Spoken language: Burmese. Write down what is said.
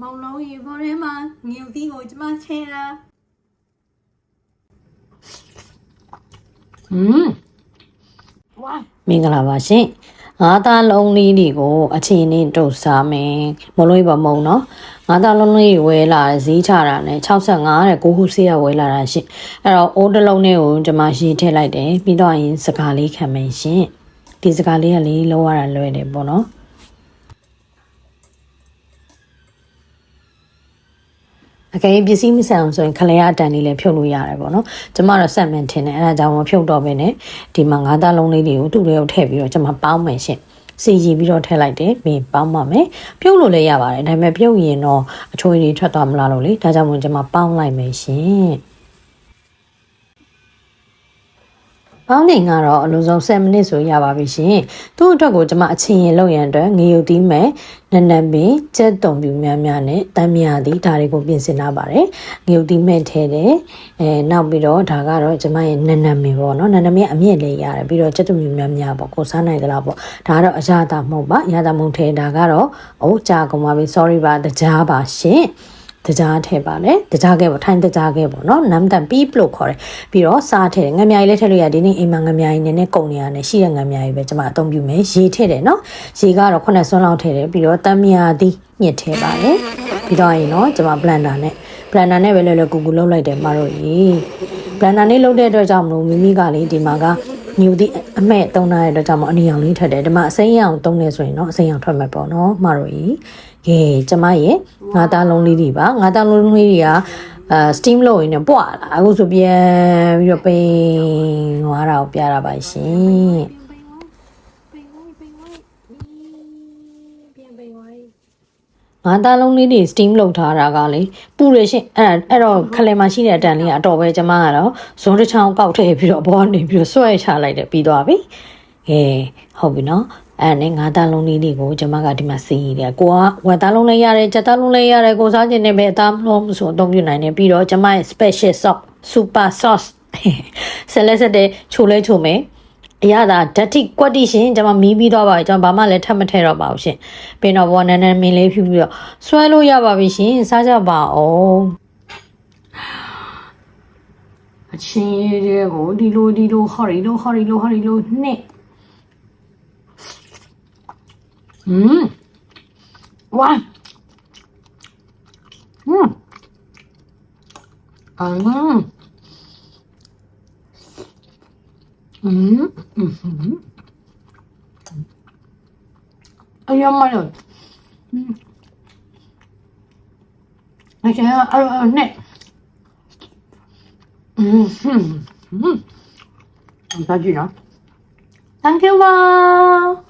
မောင်လုံးရေပေါ်ထဲမှာငရုတ်သီးကိုကျမချဲတာอืมမင်္ဂလာပါရှင်ငါးသားလုံးလေးတွေကိုအချိန်နဲ့တုတ်စားမယ်မလို့ပါမုံနော်ငါးသားလုံးလေးဝဲလာတယ်ဈေးချတာနဲ့65တဲ့ကိုခုဆေးရဝဲလာတာရှင်အဲ့တော့အိုးတစ်လုံးလေးကိုကျွန်မရှင်းထည့်လိုက်တယ်ပြီးတော့ရင်စကားလေးခံမယ်ရှင်ဒီစကားလေးကလေးလောရတာလွယ်တယ်ပေါ့နော် အကယ်ပစ္စည်းမဆန်အောင်ဆိုရင်ခလဲရအတန်လေးလည်းဖြုတ်လို့ရတယ်ပေါ့နော်ကျမတော့ဆက်မှန်ထင်တယ်အဲဒါကြောင့်မဖြုတ်တော့ဘဲနဲ့ဒီမှာငါးသားလုံးလေးတွေကိုတူလေးကိုထည့်ပြီးတော့ကျမပေါင်းမယ်ရှင်စီကြည့်ပြီးတော့ထည့်လိုက်တယ်ပြီးပေါင်းပါမယ်ပြုတ်လို့လည်းရပါတယ်ဒါပေမဲ့ပြုတ်ရင်တော့အချိုးတွေထွက်သွားမလားလို့လေဒါကြောင့်မို့ကျမပေါင်းလိုက်မယ်ရှင် ပေါင်းနေကတော့အလုံးစုံ7မိနစ်ဆိုရပါပြီရှင်သူ့အတွက်ကိုကျွန်မအချင်းရင်လောက်ရန်အတွက်ငရုတ်သီးမဲ့နနပင်ကြက်တုံပြူများများနဲ့တမ်းမြသည်ဒါတွေကိုပြင်ဆင်ထားပါတယ်ငရုတ်သီးမဲ့ထဲတယ်အဲနောက်ပြီးတော့ဒါကတော့ကျွန်မရဲ့နနပင်ပေါ့နော်နနပင်အမြင့်လေးရတယ်ပြီးတော့ကြက်တုံပြူများများပေါ့ကိုစားနိုင်ကြလားပေါ့ဒါကတော့အရာတာမဟုတ်ပါအရာတာမဟုတ်ထဲဒါကတော့အိုးကြာကုန်ပါပြီ sorry ပါတကြားပါရှင် တကြားထည့်ပါလေတကြားခဲ့ပေါ့ထိုင်းတကြားခဲ့ပေါ့နော်နမ်တန်ပီးလို့ခေါ်တယ်ပြီးတော့စားထည့်တယ်ငမြာကြီးလည်းထည့်လို့ရတယ်ဒီနေ့အိမ်မှာငမြာကြီးနည်းနည်းကုန်နေရတယ်ရှိတဲ့ငမြာကြီးပဲကျွန်မအသုံးပြုမယ်ရေထည့်တယ်နော်ရေကတော့ခုနှစ်စွန်းလောက်ထည့်တယ်ပြီးတော့တမ်းမြာသည်ညှစ်ထည့်ပါလေပြီးတော့ရင်တော့ကျွန်မ blender နဲ့ blender နဲ့ပဲလွယ်လွယ်ကူကူလုပ်လိုက်တယ်မတို့ရေ blender နဲ့လုပ်တဲ့အတွက်ကြောင့်မလို့မိမိကလေဒီမှာက ညူသည့်အမဲ့တုံးထားတဲ့အတွက်ကြောင့်မအနီအောင်လေးထည့်တယ်ဒီမှာအစိမ်းရောင်တုံးနေဆိုရင်တော့အစိမ်းရောင်ထွက်မှာပေါ့နော်မတို့ရေကဲကျမရဲ့ငါးသားလုံးလေးတွေပါငါးသားလုံးလေးတွေကအာ steam လုပ်ရင်လည်းပွားလာအခုဆိုပြန်ပြီးတော့ပိန်သွားတာကိုပြတာပါရှင် ပိန်ဝိုင်းပိန်ဝိုင်းပြန်ပိန်ဝိုင်း ငါးသားလုံးလေးတွေ steam လုပ်ထားတာကလေပူရရှင်အဲ့ဒါအဲ့တော့ခလဲမှာရှိတဲ့အတန်လေးကအတော်ပဲကျမကတော့ဇွန်တစ်ချောင်းကောက်ထည့်ပြီးတော့ဘောကနေပြီးတော့ဆွဲချလိုက်တယ်ပြီးသွားပြီဟေးဟုတ်ပြီနော်အဲ့နဲ့ငါးသားလုံးလေးတွေကိုကျမကဒီမှာစီးရတယ်ကိုကဝက်သားလုံးလေးရတယ်ကြက်သားလုံးလေးရတယ်ကိုစားခြင်းနဲ့ပဲအသားမလို့မဆိုအသုံးပြုနိုင်တယ်ပြီးတော့ကျမရဲ့ special sauce super sauce ဆက်လက်ဆက်တဲ့ချိုလဲချိုမယ် အရသာဓာတိကွက်တိရှင်ကျွန်မမီးပြီးသွားပါပြီကျွန်မဘာမှလည်းထပ်မထည့်တော့ပါဘူးရှင်ပင်တော်ဘောနန်းနန်းမင်းလေးဖြူပြီးတော့ဆွဲလို့ရပါပြီရှင်စားကြပါအောင်အချင်းရဲရဲကိုဒီလိုဒီလိုဟော်ရီလိုဟော်ရီလိုဟော်ရီလိုနှစ်ဟမ်ဝါဟမ်အမ် うん？うん。謝る。うん。あ、じう、あ、あ、ね。うん。うん。うん。大事な。サンキューバー。